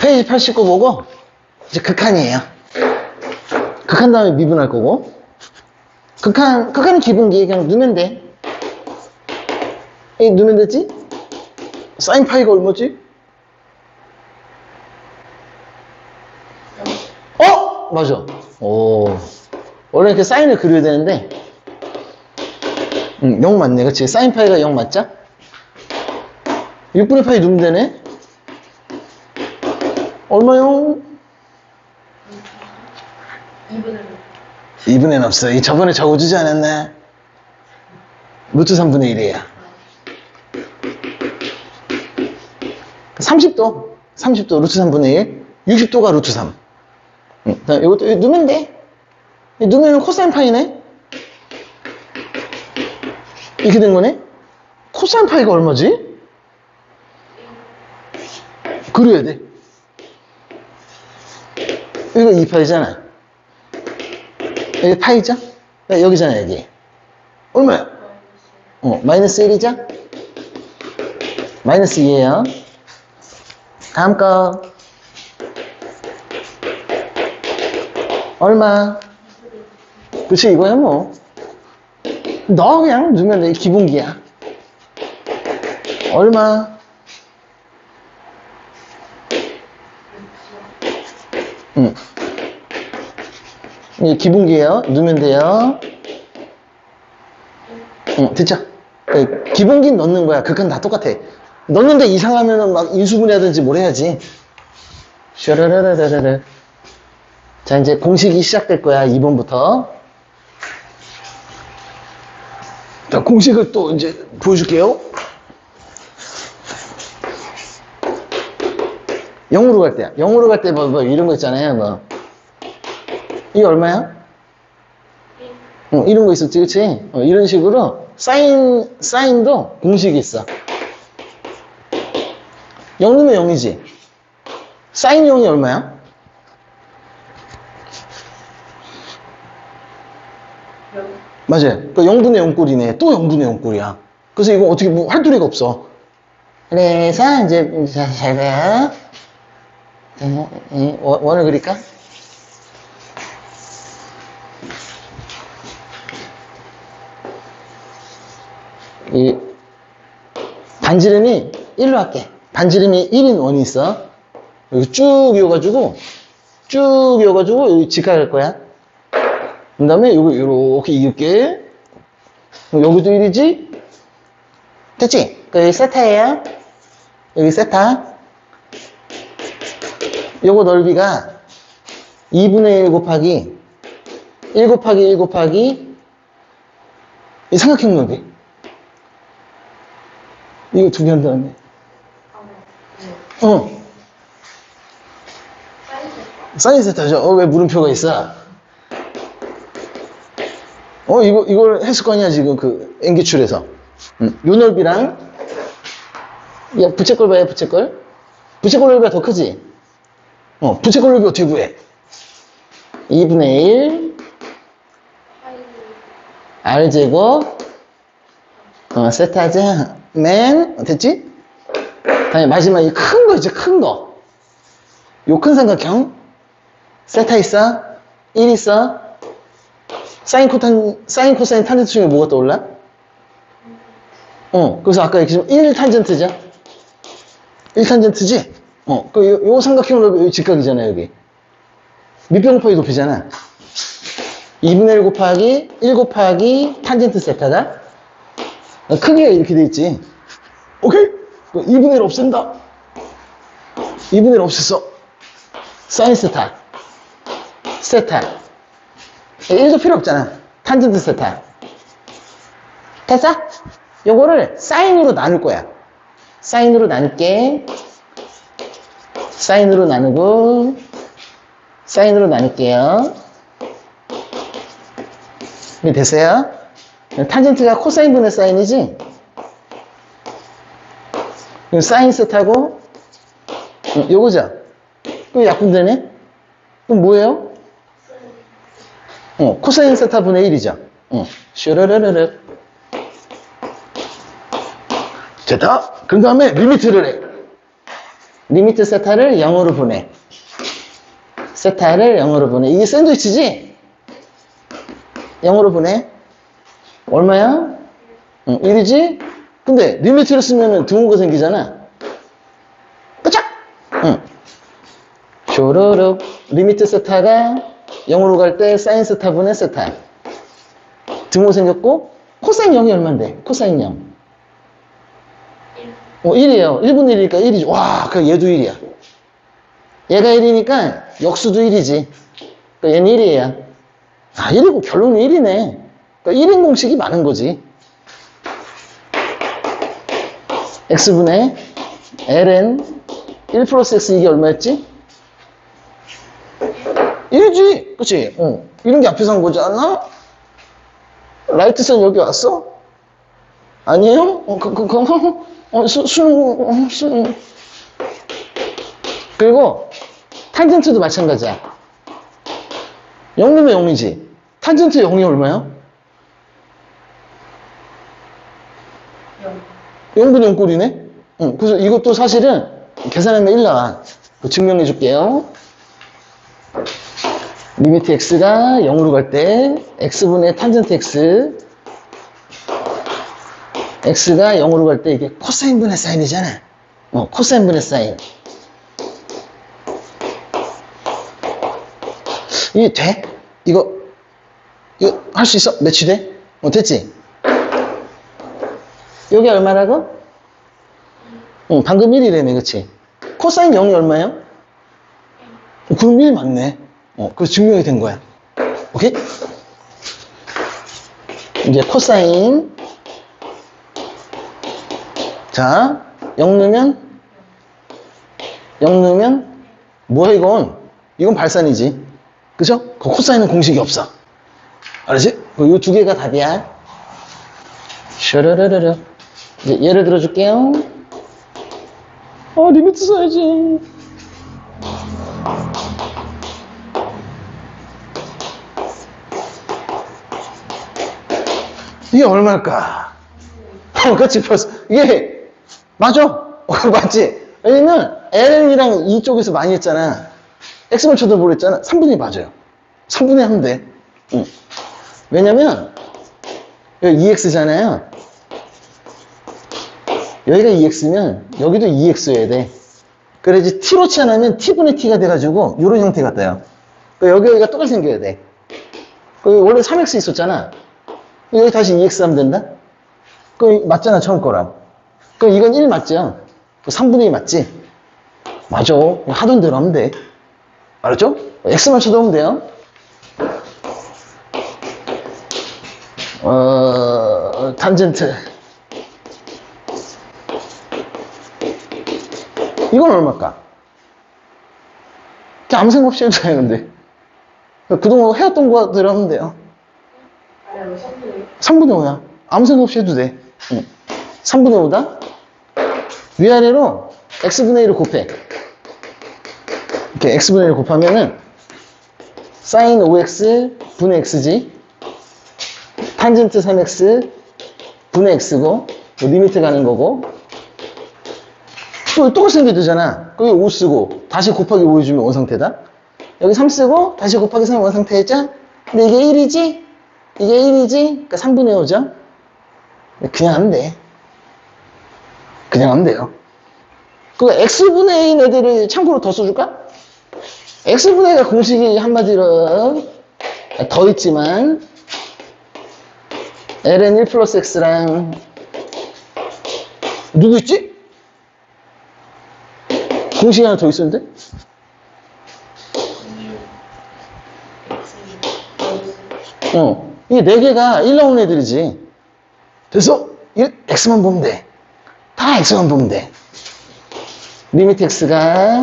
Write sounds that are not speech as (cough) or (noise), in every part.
페이지 89 보고 이제 극한이에요. 극한 다음에 미분할 거고 극한 극한 기분기 그냥 넣으면 돼. 이 넣으면 되지? 사인 파이가 얼마지? 어? 맞아. 오. 원래 이렇게 사인을 그려야 되는데 응, 0 맞네. 그치? 사인 파이가 0 맞자? 6분의 파이 넣으면 되네? 얼마요? 2분의 2분의 없어. 이 저번에 적어주지 않았나? 루트 3분의 1이에요. 30도. 30도 루트 3분의 1. 60도가 루트 3. 응. 이것도 넣으면 돼. 이 넣으면 코사인 파이네? 이렇게 된 거네? 코사인 파이가 얼마지? 그려야 돼. 이거 2파이잖아. 여기 파이죠? 네, 여기잖아, 여기. 얼마야? 어, 마이너스 1이죠? 마이너스 2에요. 다음 거. 얼마? 그치, 이거야, 뭐. 너 그냥 넣으면 돼. 기본기야. 얼마? 응. 이 기본기예요. 넣으면 돼요. 응, 됐죠? 그 기본기 넣는 거야. 극한 다 똑같아. 넣는데 이상하면은 막 인수분해하든지 뭘 해야지. 슈라라라라라. 자, 이제 공식이 시작될 거야. 2번부터. 자, 공식을 또 이제 보여줄게요. 0으로 갈 때야. 0으로 갈 때 뭐, 뭐 이런 거 있잖아요. 뭐. 이게 얼마야? 어, 이런 거 있었지, 그치? 어, 이런 식으로 사인, 사인도 공식이 있어. 0이면 0이지. 사인 0이 얼마야? 맞아요. 그 0분의 0꼴이네. 또 0분의 0꼴이야. 그래서 이거 어떻게 뭐 할 도리가 없어. 그래서 이제 자, 잘. 자, 이 원- 원을 그릴까? 이 반지름이 1로 할게. 반지름이 1인 원이 있어. 여기 쭉 이어가지고 쭉 이어가지고 여기 직각할 거야. 그 다음에 요거 이렇게 이을게. 여기도 1이지? 됐지? 그 여기 세타예요. 여기 세타. 요거 넓이가 2분의 1 곱하기 1 곱하기 1 곱하기 이 삼각형 넓이. 이거 두 개 한다네. 어. 사인 세타죠. 어, 왜 물음표가 있어? 어, 이거, 이걸 했을 거 아니야, 지금 그, 앵기출에서. 음, 요 넓이랑, 야, 부채꼴 봐요, 부채꼴. 부채꼴 넓이가 더 크지? 어, 부채꼴 넓이 어떻게 구해? 2분의 1, R제곱, 어, 세타자, 맨, 됐지? 다음에 마지막 이 큰 거 있죠, 큰 거. 요 큰 삼각형. 세타 있어? 1 있어? 사인 코탄, 사인 코사인 탄젠트 중에 뭐가 떠올라? 어, 그래서 아까 얘기 좀1 탄젠트죠? 1 탄젠트지? 어, 그, 요, 요 삼각형 넓이 여기 직각이잖아, 여기. 밑변파이 높이잖아. 2분의 1 곱하기 1 곱하기 탄젠트 세타다? 어, 크기가 이렇게 돼 있지. 오케이? 2분의 1 없앤다. 2분의 1 없앴어. 사인 세타. 세타. 1도 필요 없잖아. 탄젠트 세타. 됐어? 요거를 사인으로 나눌 거야. 사인으로 나눌게. 사인으로 나누고, 사인으로 나눌게요. 네, 됐어요? 탄젠트가 코사인분의 사인이지? 그럼 사인 세타고, 어, 요거죠? 그럼 약분되네? 그럼 뭐예요? 어, 코사인 세타 분의 1이죠? 어, 슈르르르르. 됐다? 그 다음에 리미트를 해. 리미트 세타를 0으로 보내. 세타를 0으로 보내. 이게 샌드위치지? 0으로 보내. 얼마야? 응, 1이지? 근데 리미트를 쓰면은 등호가 생기잖아. 끄짝! 응. 쇼로록. 리미트 세타가 0으로 갈 때 사인 세타 분의 세타. 등호 생겼고, 코사인 0이 얼만데? 코사인 0. 어, 1이에요. 1분의 1이니까 1이죠. 와, 그 얘도 1이야. 얘가 1이니까 역수도 1이지. 그 얘는 1이에요. 아, 1이고 결론은 1이네. 그러니까 1인 공식이 많은 거지. x분의 ln 1 플러스 x 이게 얼마였지? 1이지. 그치? 어. 이런 게 앞에서 한 거지 않나? 라이트선 여기 왔어? 아니에요? 어, 그, 그, 그, 어, 수, 수능, 어, 수능. 그리고, 탄젠트도 마찬가지야. 0이면 0이지. 탄젠트 0이 얼마야? 0분의 0 꼴이네? 응, 그래서 이것도 사실은 계산하면 1 나와. 증명해 줄게요. 리미트 x가 0으로 갈 때, x분의 탄젠트 x, x가 0으로 갈 때 이게 코사인분의 사인이잖아. 어, 코사인분의 사인. 이게 돼? 이거, 이거 할 수 있어? 매치 돼? 어, 됐지? 여기 얼마라고? 응, 방금 1이래네, 그치? 코사인 0이 얼마예요? 어, 그럼 1 맞네. 어, 그래서 증명이 된 거야. 오케이? 이제 코사인. 자, 0 넣으면? 0 넣으면? 뭐야, 이건? 이건 발산이지. 그죠? 그 코사인은 공식이 없어. 알았지? 이 두 개가 답이야. 샤라라라라. 이제 예를 들어 줄게요. 아, 리미트 써야지. 이게 얼마일까? 어, 그치, 벌써. 이게, 맞아. (laughs) 어, 맞지? 왜냐면, L이랑 이쪽에서 많이 했잖아. X만 쳐다보랬잖아. 3분의 맞아요. 3분의 하면 돼. 응. 왜냐면, 여기 2X잖아요. 여기가 2X면, 여기도 2X여야 돼. 그래야지 T로 치환하면 T분의 T가 돼가지고, 이런 형태가 떠요. 그 여기, 여기가 똑같이 생겨야 돼. 그 원래 3X 있었잖아. 여기 다시 2x 하면 된다? 그 맞잖아, 처음 거랑. 그럼 이건 1 맞죠? 3분의 2 맞지? 맞아. 하던 대로 하면 돼. 알았죠? x만 쳐다보면 돼요. 어, 탄젠트. 이건 얼마일까? 아무 생각 없이 해도 되는데. 그동안 해왔던 거대로 하면 돼요. 3분의 5야. 아무 생각 없이 해도 돼. 응. 3분의 5다? 위아래로 x분의 1을 곱해. 이렇게 x분의 1을 곱하면은 sin 5x 분의 x지. 탄젠트 3x 분의 x고 리미트 가는 거고 또 똑같이 생겨 되잖아. 거기 5 쓰고 다시 곱하기 5 해주면 원 상태다. 여기 3 쓰고 다시 곱하기 3 원 상태했죠? 근데 이게 1이지? 이게 1이지? 그러니까 3분의 5죠? 그냥 하면 돼. 그냥 하면 돼요. 그 x분의 a인 애들을 참고로 더 써줄까? x분의 a가 공식이 한마디로 더 있지만 ln 1 플러스 x랑 누구 있지? 공식이 하나 더 있었는데? 어. 이게 네 개가 1 나오는 애들이지. 그래서 1, x만 보면 돼. 다 x만 보면 돼. 리미트 x가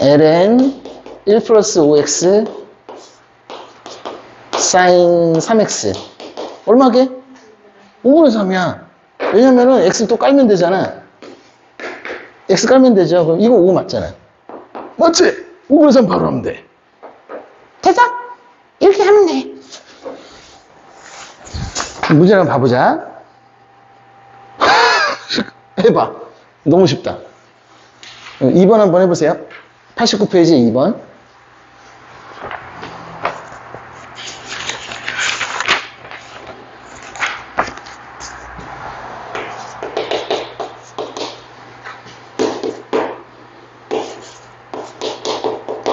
ln 1 플러스 5x 사인 3x 얼마게? 5분의 3이야. 왜냐면은 x 또 깔면 되잖아. x 깔면 되죠. 그럼 이거 5 맞잖아. 맞지? 5분의 3 바로 하면 돼. 됐어? 이렇게 하면 돼. 문제 한번 봐보자. 해봐. 너무 쉽다. 2번 한번 해보세요. 89페이지 2번.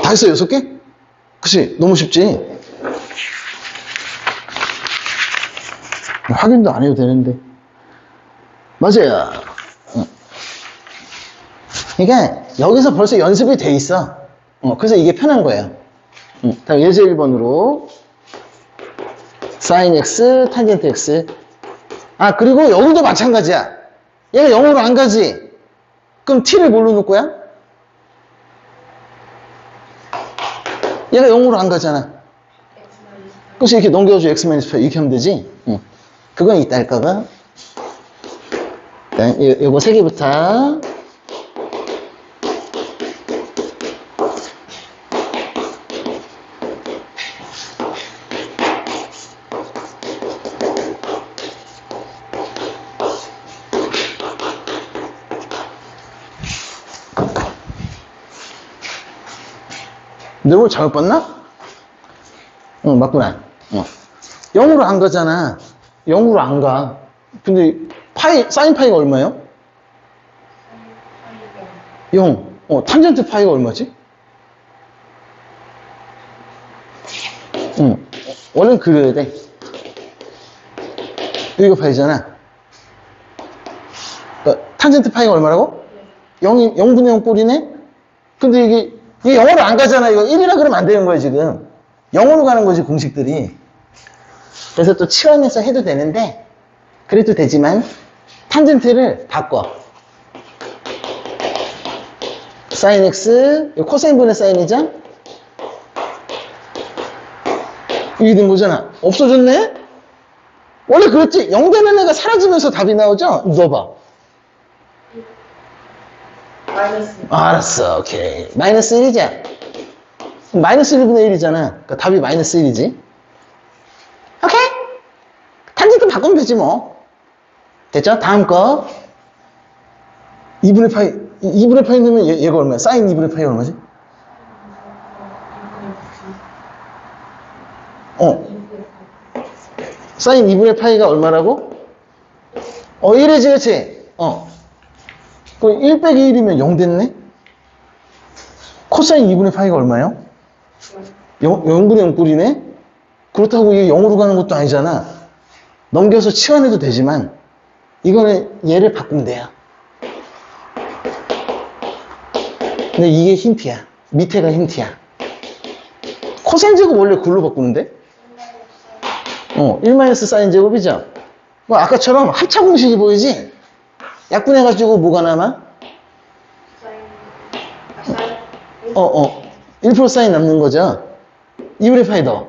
다 했어, 여섯 개? 그치? 너무 쉽지? 확인도 안 해도 되는데. 맞아요. 응. 그러니까 여기서 벌써 연습이 돼 있어. 어, 그래서 이게 편한 거예요. 응. 다음 예제 1번으로 sin x, 탄젠트 x. 아, 그리고 여기도 마찬가지야. 얘가 0으로 안 가지. 그럼 t를 뭘로 놓을 거야? 얘가 0으로 안 가잖아. 그래서 이렇게 넘겨줘 x-8 이렇게 하면 되지. 응. 그건 이따 할 거가. 일단 요- 요거 세 개부터. 너 이거 잘못 봤나? 응, 맞구나. 어. 0으로 안 가잖아. 0으로 안 가. 근데 파이, 사인 파이가 얼마예요? 0. 어, 탄젠트 파이가 얼마지? 응. 원래는 그려야 돼. 여기가 파이잖아. 그러니까 탄젠트 파이가 얼마라고? 0이, 0분의 0 꼴이네? 근데 이게, 이게 0으로 안 가잖아. 이거 1이라 그러면 안 되는 거야, 지금. 0으로 가는 거지, 공식들이. 그래서 또 치환해서 해도 되는데, 그래도 되지만, 탄젠트를 바꿔. 사인 x, 이거 코사인 분의 사인이죠? 이게 된 거잖아. 없어졌네? 원래 그랬지. 0 되는 애가 사라지면서 답이 나오죠? 넣어봐. 마이너스 아, 알았어. 오케이. 마이너스 1이자. 마이너스 1분의 1이잖아. 그러니까 답이 마이너스 1이지. 오케이? 탄젠트 바꾸면 되지 뭐. 됐죠? 다음 거. 2분의 파이, 2분의 파이 넣으면 얘, 얘가 얼마야? 사인 2분의 파이가 얼마지? 어. 사인 2분의 파이가 얼마라고? 어, 1이지, 그치? 어. 그럼 1 빼기 1이면 0 됐네? 코사인 2분의 파이가 얼마예요? 0, 0분의 0 꼴이네? 그렇다고 이게 0으로 가는 것도 아니잖아. 넘겨서 치환해도 되지만, 이거는 얘를 바꾸면 돼요. 근데 이게 힌트야. 밑에가 힌트야. 코사인 제곱 원래 글로 바꾸는데? 어, 1 사인 제곱이죠? 뭐 아까처럼 합차 공식이 보이지? 약분해가지고 뭐가 남아? 사인 아 사인 어, 어. 1% 사인 남는 거죠? 2분의 파이 더.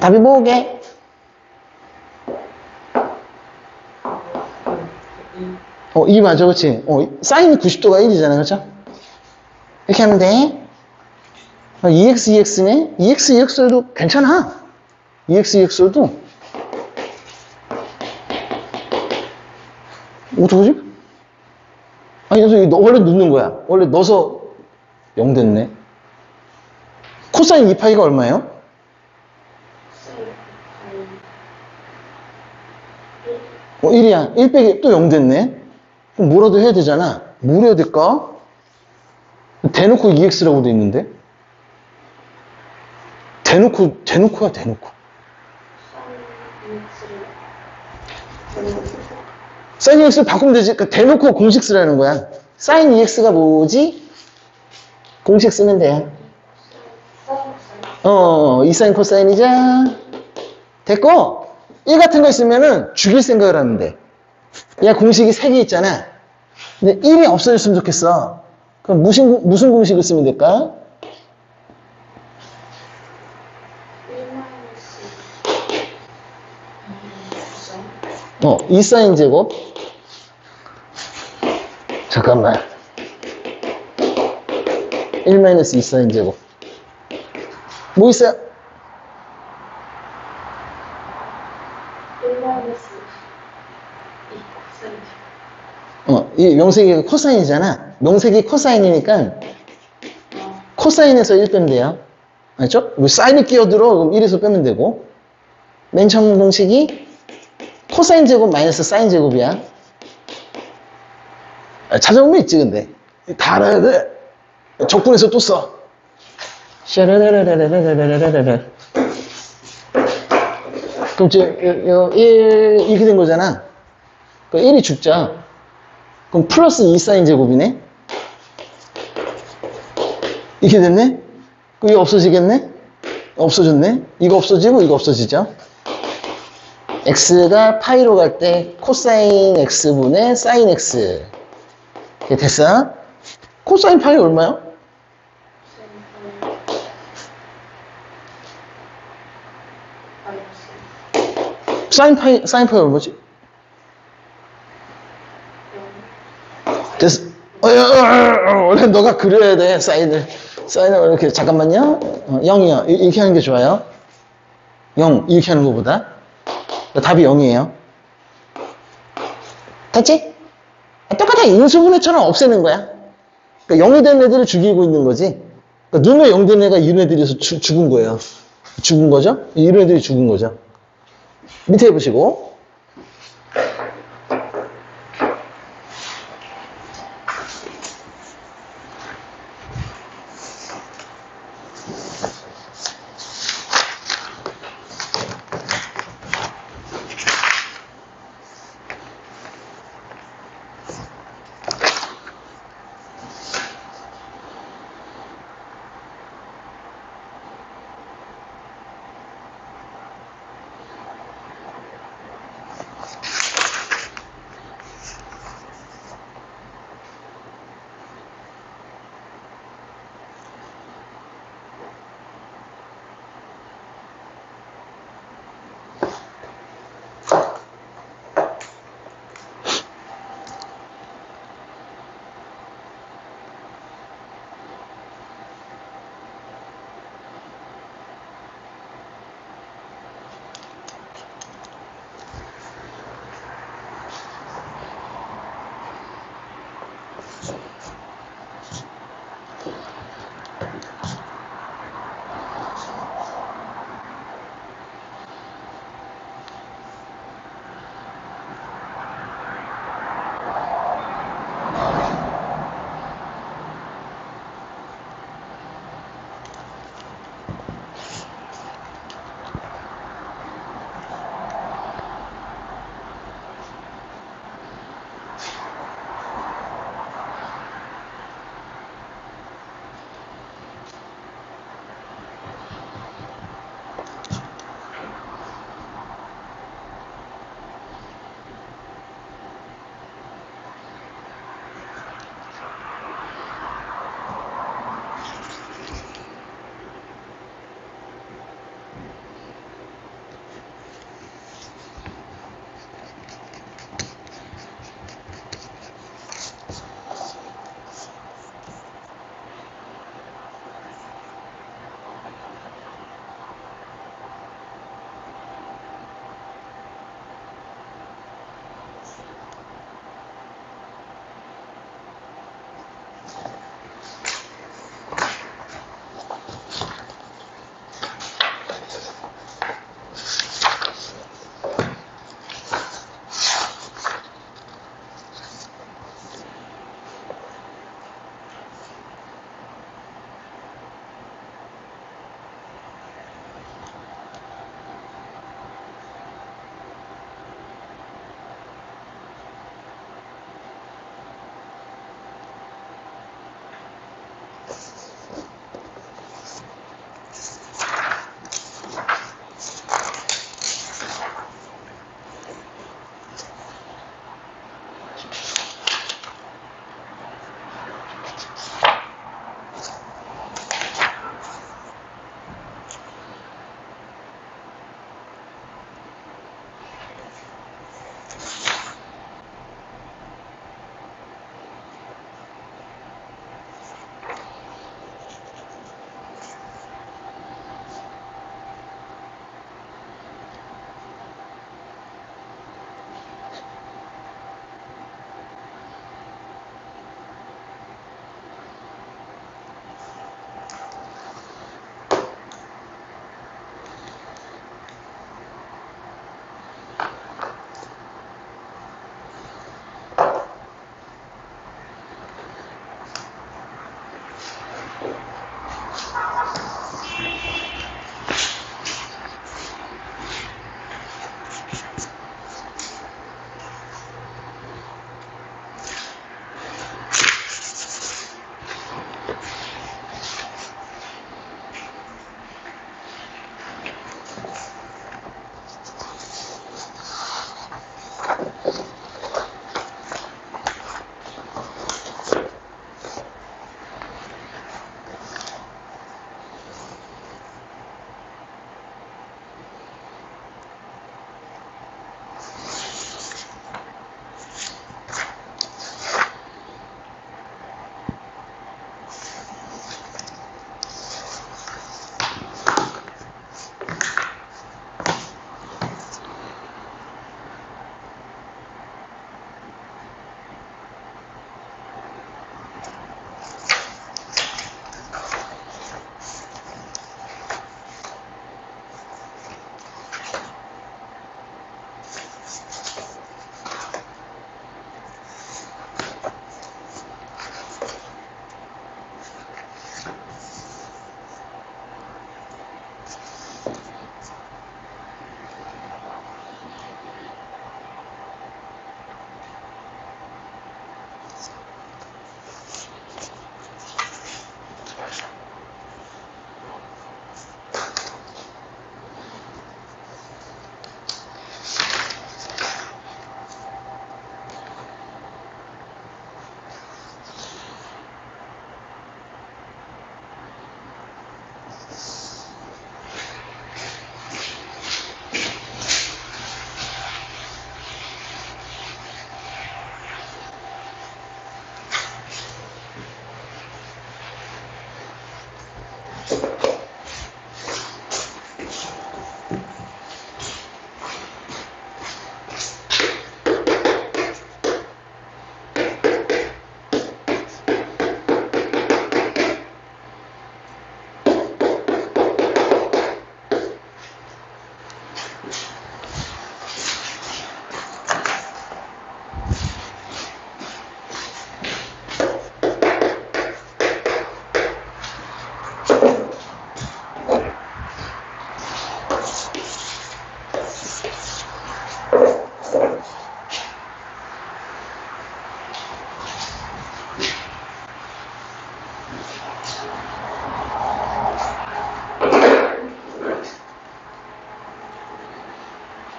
답이 뭐게? 어, 2 맞아, 그치? 어, 사인이 90도가 1이잖아, 그죠? 이렇게 하면 돼. 어, 2x, 2x네? 2x, 2x도 괜찮아. 2x, 2x도. 어떡하지? 아니, 이거 원래 넣는 거야. 원래 넣어서 0 됐네. 코사인 2파이가 얼마예요? 어, 1이야. 1 빼기 또 0 됐네. 그럼 뭐라도 해야 되잖아. 뭘 해야 될까? 대놓고 2x라고 돼 있는데? 대놓고, 대놓고야, 대놓고. 사인 EX를 바꾸면 되지. 그러니까 대놓고 공식 쓰라는 거야. 사인 EX가 뭐지? 공식 쓰면 돼. 어, 이 사인 코사인이자. 됐고, 1 같은 거 있으면은 죽일 생각을 하면 돼. 야, 공식이 3개 있잖아. 근데 1이 없어졌으면 좋겠어. 그럼 무슨, 무슨 공식을 쓰면 될까? 어, 2 사인 제곱. 잠깐만. 1 마이너스 2 사인 제곱. 뭐 있어요? 1 마이너스 2 사인 어, 이 명색이 코사인이잖아. 명색이 코사인이니까 코사인에서 1 빼면 돼요. 알죠? 뭐 사인이 끼어들어 그럼 1에서 빼면 되고 맨 처음 공식이 코사인 제곱 마이너스 사인 제곱이야. 아, 찾아보면 있지 근데 다 알아야 돼. 적분해서 또 써. 샤라라라라라라라라라. 그럼 요, 요 1, 이렇게 된 거잖아. 그 1이 죽자. 그럼 플러스 2 사인 제곱이네? 이렇게 됐네? 그럼 이거 없어지겠네? 없어졌네? 이거 없어지고 이거 없어지죠? X가 파이로 갈 때 코사인 x분의 사인 x. 이렇게 됐어? 코사인 파이 얼마요? 사인 파이, 사인 파이 얼마지? 됐어. 어, 어, 어, 어, 원래 너가 그려야 돼, 사인을. 사인을 이렇게, 잠깐만요. 어, 0이요. 이렇게 하는 게 좋아요. 0, 이렇게 하는 것보다. 답이 0이에요. 됐지? 아, 똑같아. 인수분해처럼 없애는 거야. 그러니까 0이 된 애들을 죽이고 있는 거지. 그러니까 눈에 0 된 애가 이런 애들에서 죽- 죽은 거예요. 죽은 거죠? 이런 애들이 죽은 거죠. 밑에 해보시고.